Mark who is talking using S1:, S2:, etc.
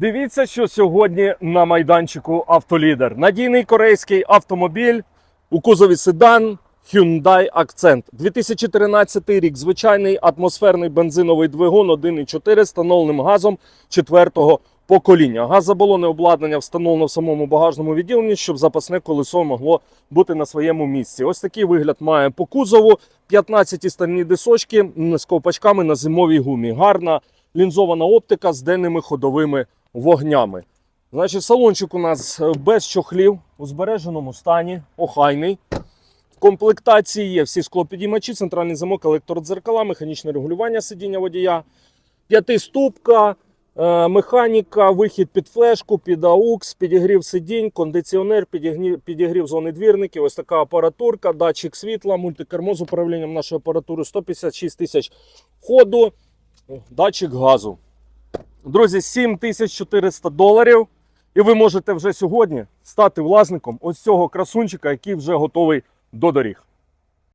S1: Дивіться, що сьогодні на майданчику Автолідер. Надійний корейський автомобіль у кузові седан Hyundai Accent. 2013 рік. Звичайний атмосферний бензиновий двигун 1,4 з встановленим газом четвертого покоління. Газобалонне обладнання встановлено в самому багажному відділенні, щоб запасне колесо могло бути на своєму місці. Ось такий вигляд має по кузову. 15 стальні дисочки з ковпачками на зимовій гумі. Гарна лінзована оптика з денними ходовими вогнями. Значить, салончик у нас е, без чохлів у збереженому стані, охайний. В комплектації є всі склопідіймачі, центральний замок, електродзеркала, механічне регулювання сидіння водія, п'ятиступка, е, механіка, вихід під флешку, під AUX, підігрів сидінь, кондиціонер, підігрів зони двірників, ось така апаратурка, датчик світла, мультикермо з управлінням нашої апаратури, 156 тисяч ходу, датчик газу. Друзі, 7400 доларів. І ви можете вже сьогодні стати власником ось цього красунчика, який вже готовий до доріг.